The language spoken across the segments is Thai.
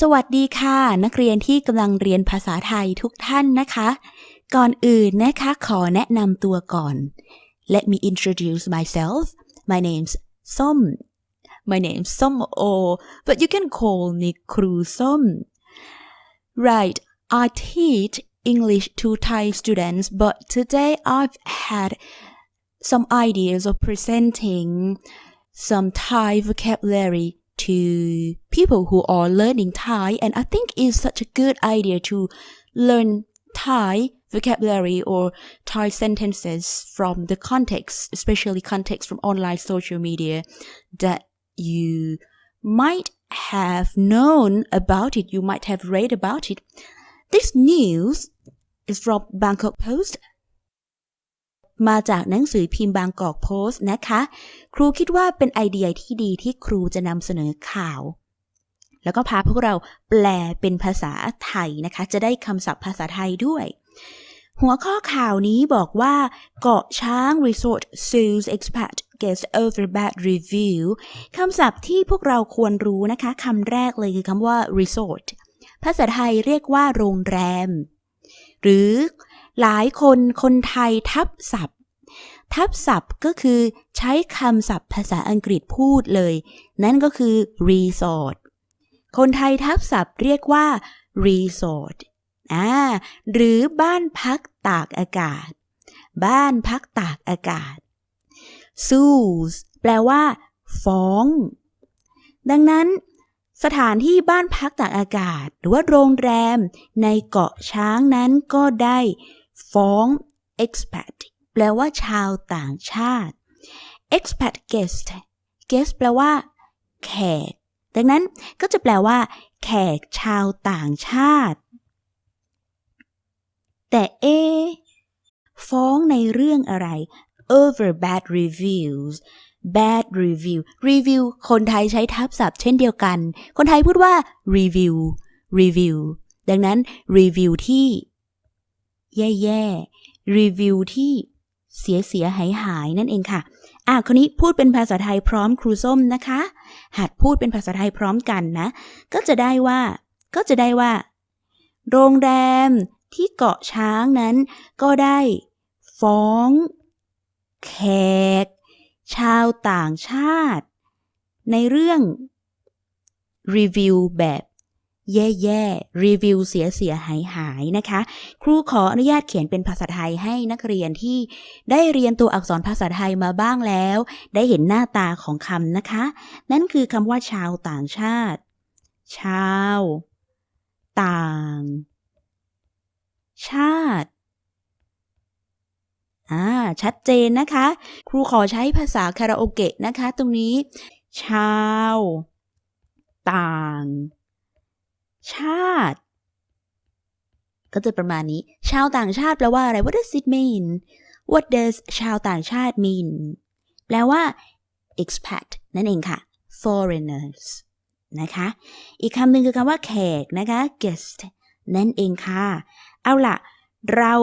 สวัสดีค่ะ นักเรียนที่กำลังเรียนภาษาไทยทุกท่านนะคะ ก่อนอื่นนะคะขอแนะนำตัวก่อน Let me introduce myself My name's Som My name's Som O but you can call me ครูส้ม Right I teach English to Thai students but today I've had some ideas of presenting some Thai vocabulary to people who are learning Thai and I think it's such a good idea to learn Thai vocabulary or Thai sentences from the context, especially context from online social media that you might have known about it, you might have read about it. This news is from Bangkok Post มาจากหนังสือพิมพ์บางกอกโพสต์นะคะ ครูคิดว่าเป็นไอเดียที่ดีที่ครูจะนำเสนอข่าว แล้วก็พาพวกเราแปลเป็นภาษาไทยนะคะ จะได้คำศัพท์ภาษาไทยด้วย หัวข้อข่าวนี้บอกว่า เกาะช้าง Resort sues expat gets over bad review คำศัพท์ที่พวกเราควรรู้นะคะคำแรกเลยคือคำว่า resort ภาษาไทยเรียกว่าโรงแรม หรือ หลายคนคนไทยทับศัพท์ ทับศัพท์ก็คือใช้คำศัพท์ภาษาอังกฤษพูดเลย นั่นก็คือ resort คนไทยทับศัพท์เรียกว่า resort อ่าหรือบ้านพักตากอากาศ บ้านพักตากอากาศ sues แปลว่า ฟ้อง ดังนั้นสถานที่บ้านพักตากอากาศ หรือว่าโรงแรมในเกาะช้างนั้นก็ได้ ฟ้อง expat แปลว่าชาวต่างชาติ expat guest guest แปลว่า แขก ดังนั้นก็จะแปลว่า แขกชาวต่างชาติ แต่เอ ฟ้องในเรื่องอะไร over bad reviews bad review review คนไทยใช้ทับศัพท์เช่นเดียวกัน คนไทยพูดว่า review review ดังนั้น review ที่ แย่ๆ review ที่เสียเสียหายหายนั่นเองค่ะ อะคนนี้พูดเป็นภาษาไทยพร้อมครูส้มนะคะ หัดพูดเป็นภาษาไทยพร้อมกันนะ ก็จะได้ว่า ก็จะได้ว่า โรงแรมที่เกาะช้างนั้น ก็ได้ฟ้อง แขก ชาวต่างชาติ ในเรื่องรีวิวแบบ แย่ๆ รีวิวเสียเสียหายหายๆ นะคะ ครูขออนุญาตเขียนเป็นภาษาไทยให้นักเรียนที่ได้เรียนตัวอักษรภาษาไทยมาบ้างแล้ว ได้เห็นหน้าตาของคำนะคะ นั่นคือคำว่าชาวต่างชาติ ชาว ต่าง ชาติอ่าชัดเจนนะคะ ครูขอใช้ภาษาคาราโอเกะนะคะ ตรงนี้ ชาว ต่าง ชาติ ก็จะประมาณนี้ ชาวต่างชาติแปลว่าอะไร What does it mean What does ชาวต่างชาติ mean แปลว่า expat นั่นเองค่ะ foreigners นะคะ อีกคำหนึ่งคือคำว่าแขกนะคะ guest นั่นเองค่ะ เอาล่ะ เรา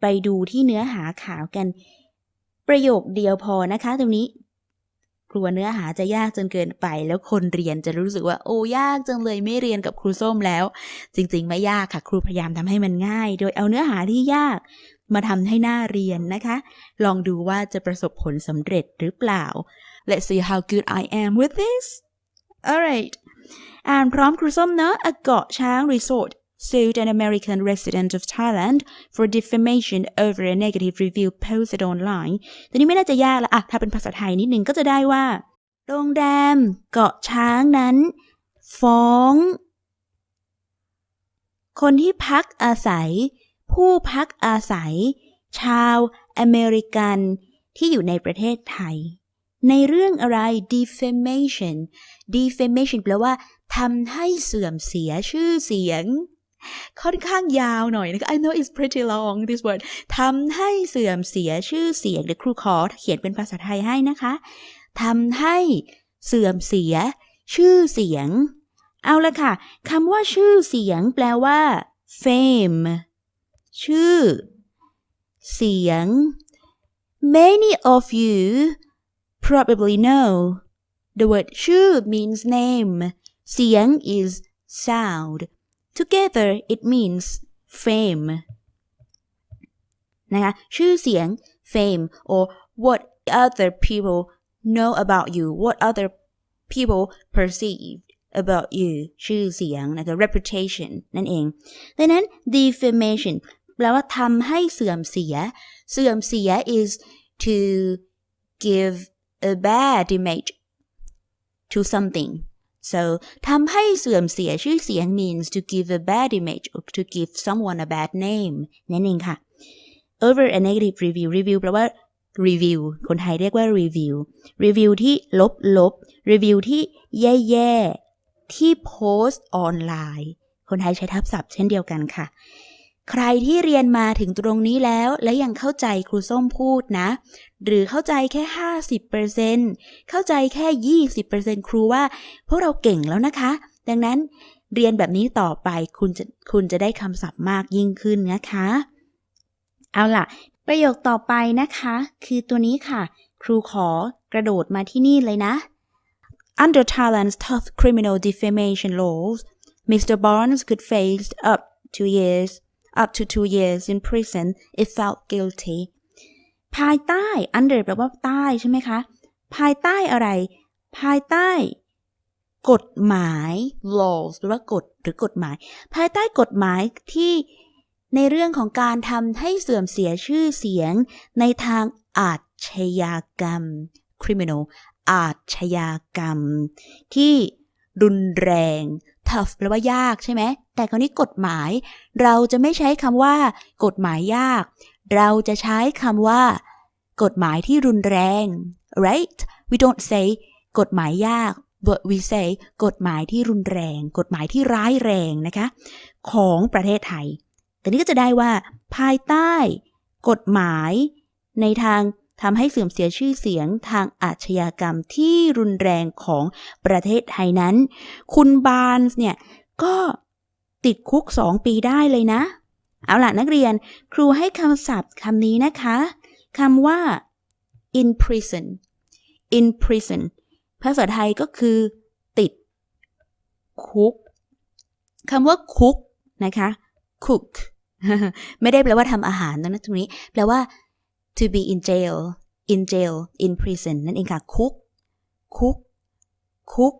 ไปดูที่เนื้อหาข่าวกัน ประโยคเดียวพอนะคะ ตรงนี้ กลัวเนื้อหาจะยากจนเกินไป แล้วคนเรียนจะรู้สึกว่าโอ้ยากจังเลยไม่เรียนกับครูส้มแล้ว จริง ๆ ไม่ยากค่ะ ครูพยายามทำให้มันง่าย โดยเอาเนื้อหาที่ยากมาทำให้หน้าเรียนนะคะ ลองดูว่าจะประสบผลสำเร็จหรือเปล่า Let's see how good I am with this alright อ่านพร้อมครูส้มเนอะ A เกาะช้าง Resort sued an American resident of Thailand for defamation over a negative review posted online แต่นี้ไม่น่าจะยากละอะถ้าเป็นภาษาไทยนิดนึงก็จะได้ว่า โรงแรมเกาะช้างนั้น ฟ้อง คนที่พักอาศัย ผู้พักอาศัย ชาวอเมริกันที่อยู่ในประเทศไทย ในเรื่องอะไร defamation defamation แปลว่าทำให้เสื่อมเสียชื่อเสียง ค่อนข้างยาวหน่อยนะคะ I know it's pretty long this word ทำให้เสื่อมเสียชื่อเสียงเดี๋ยวครูขอเขียนเป็นภาษาไทยให้นะคะทำให้เสื่อมเสีย ชื่อเสียง เอาละค่ะคำว่าชื่อเสียงแปลว่า fame ชื่อ เสียง many of you probably know the word ชื่อ means name เสียง is sound together it means fame นะคะชื่อเสียง fame or what other people know about you what other people perceive about you ชื่อเสียงนะคะ reputation นั่นเอง ดังนั้น defamation แปลว่าทำให้เสื่อมเสีย เสื่อมเสีย is to give a bad image to something So ทำให้เสื่อมเสียชื่อเสียง means to give a bad image or to give someone a bad name นั่นเองค่ะ over a negative review review แปลว่า review คนไทยเรียกว่า review review ที่ลบลบ review ที่แย่แย่ที่โพสต์ออนไลน์ คนไทยใช้ทับศัพท์เช่นเดียวกันค่ะ ใครที่เรียนมาถึงตรงนี้แล้วและยังเข้าใจครูส้มพูดนะ หรือเข้าใจแค่ 50%เข้าใจแค่ 20%ครูว่าพวกเราเก่งแล้วนะคะ ดังนั้นเรียนแบบนี้ต่อไปคุณจะคุณจะได้คำศัพท์มากยิ่งขึ้นนะคะ เอาล่ะ ประโยคต่อไปนะคะ คือตัวนี้ค่ะ ครูขอกระโดดมาที่นี่เลยนะ Under Thailand's tough criminal defamation laws, Mr. Barnes could face up to years, up to two years in prison if found guilty. ภายใต้ under แปลว่าใต้ใช่ไหมคะ ภายใต้อะไร ภายใต้ กฎหมาย laws หรือว่ากฎหรือกฎหมาย ภายใต้กฎหมายที่ในเรื่องของการทำให้เสื่อมเสียชื่อเสียง ในทางอาชญากรรม criminal อาชญากรรม ที่รุนแรง tough แปลว่ายากใช่ไหม แต่คราวนี้กฎหมาย เราจะไม่ใช้คำว่า กฎหมายยาก เราจะใช้คำว่า กฎหมายที่รุนแรง right we don't say กฎหมายยาก but we say กฎหมายที่รุนแรง กฎหมายที่ร้ายแรงนะคะ ของประเทศไทยแต่นี้ก็จะได้ว่า ภายใต้ กฎหมาย ในทางทำให้เสื่อมเสียชื่อเสียงทางอาชญากรรมที่รุนแรงของประเทศไทยนั้น คุณบานส์เนี่ย ก็ ติดคุกสองปีได้เลยนะ เอาล่ะนักเรียนครูให้คำศัพท์คำนี้นะคะคำว่า in prison in prison ภาษาไทยก็คือ ติด คุกคำว่าคุกนะคะ cook ไม่ได้แปลว่าทำอาหารนะตรงนี้ แปลว่า to be in jail in jail in prison นั่นเองค่ะคุกคุกคุก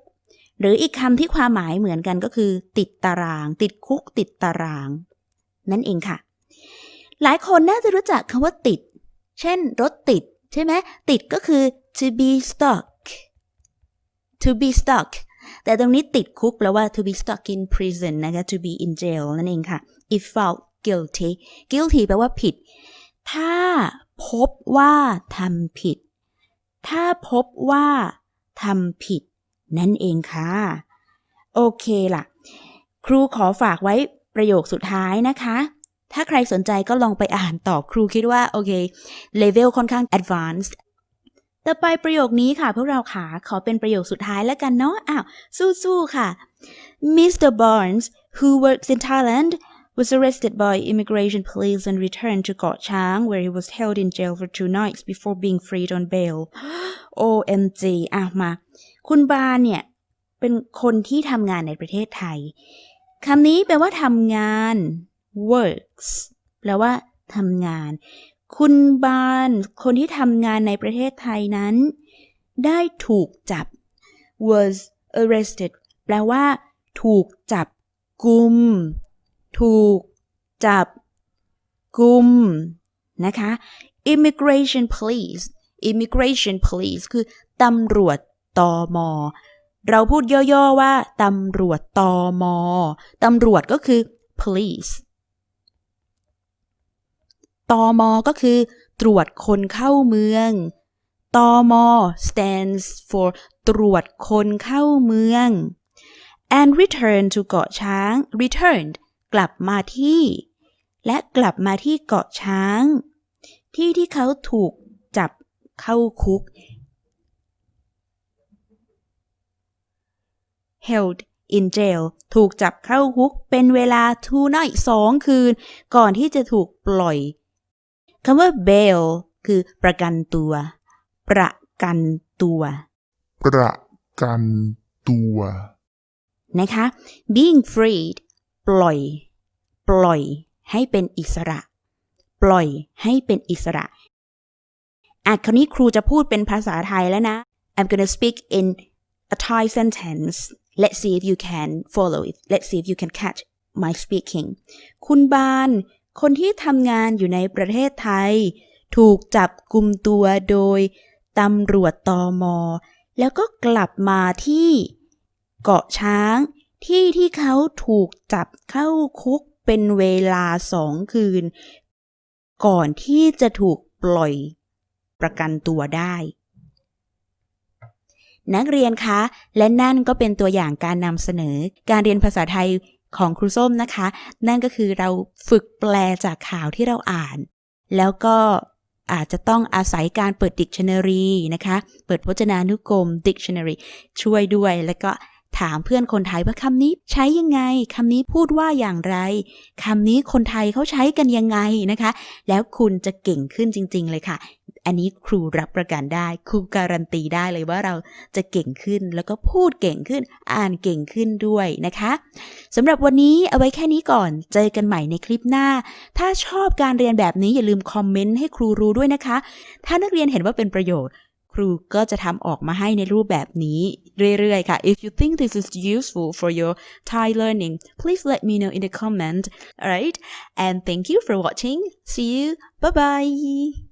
หรืออีกคำที่ความหมายเหมือนกันก็คือ ติดตาราง ติดคุก ติดตาราง นั่นเองค่ะ หลายคนน่าจะรู้จักคำว่าติด เช่น รถติด ใช่ไหมติดก็คือ to be stuck to be stuck แต่ตรงนี้ติดคุกแปลว่า to be stuck in prison นะคะ to be in jail นั่นเองค่ะ if found guilty guilty แปลว่าผิด ถ้าพบว่าทำผิด ถ้าพบว่าทำผิด นั่นเองค่ะ โอเคล่ะ ครูขอฝากไว้ประโยคสุดท้ายนะคะ ถ้าใครสนใจก็ลองไปอ่านต่อครูคิดว่า โอเคเลเวลค่อนข้าง advanced ต่อไปประโยคนี้ค่ะพวกเราขาขอเป็นประโยคสุดท้ายแล้วกันเนาะอ้าวสู้ๆค่ะ Mr. Barnes who works in Thailand was arrested by immigration police and returned to Got Chang where he was held in jail for two nights before being freed on bail OMG อะมา คุณบาเนี่ยเป็นคนที่ทำงานในประเทศไทยคำนี้แปลว่าทำงาน works แปลว่าทำงาน คุณบานคนที่ทำงานในประเทศไทยนั้น ได้ถูกจับ was arrested แปลว่า ถูกจับกุม ถูกจับกุมนะคะ immigration police immigration police คือตำรวจ ตอมอเราพูดย่อๆว่าตำรวจตอมอตำรวจก็คือ police ตอมอก็คือตรวจคนเข้าเมือง ตอมอ stands for ตรวจคนเข้าเมือง and return to เกาะช้าง returned กลับมาที่ และกลับมาที่เกาะช้าง ที่ที่เขาถูกจับเข้าคุก held in jail ถูกจับเข้าคุกเป็นเวลา two night สองคืน ก่อนที่จะถูกปล่อยคำว่า bail คือประกันตัว ประกันตัว ประกันตัว นะคะ being freed ปล่อย ปล่อยให้เป็นอิสระ ปล่อยให้เป็นอิสระอะคราวนี้ครูจะพูดเป็นภาษาไทยแล้วนะ I'm gonna speak in a Thai sentence let's see if you can follow it let's see if you can catch my speaking คุณบาน คนที่ทำงานอยู่ในประเทศไทย ถูกจับกลุ่มตัวโดยตำรวจตอมอแล้วก็กลับมาที่เกาะช้าง ที่ที่เขาถูกจับเข้าคุกเป็นเวลาสองคืน ก่อนที่จะถูกปล่อยประกันตัวได้ นักเรียนคะ และนั่นก็เป็นตัวอย่างการนำเสนอ การเรียนภาษาไทยของครูส้มนะคะ นั่นก็คือเราฝึกแปลจากข่าวที่เราอ่าน แล้วก็อาจจะต้องอาศัยการเปิด dictionary นะคะ เปิดพจนานุกรม dictionary ช่วยด้วย แล้วก็ ถามเพื่อนคนไทยว่าคำนี้ใช้ยังไงคำนี้พูดว่าอย่างไรคำนี้คนไทยเขาใช้กันยังไงนะคะ แล้วคุณจะเก่งขึ้นจริง ๆ เลยค่ะ อันนี้ครูรับประกันได้ ครูการันตีได้เลยว่าเราจะเก่งขึ้นแล้วก็พูดเก่งขึ้น อ่านเก่งขึ้นด้วยนะคะสำหรับวันนี้เอาไว้แค่นี้ก่อน เจอกันใหม่ในคลิปหน้า ถ้าชอบการเรียนแบบนี้อย่าลืมคอมเมนต์ให้ครูรู้ด้วยนะคะ ถ้านักเรียนเห็นว่าเป็นประโยชน์ ครูก็จะทำออกมาให้ในรูปแบบนี้เรื่อยๆค่ะ If you think this is useful for your Thai learning please let me know in the comment alright and thank you for watching see you bye bye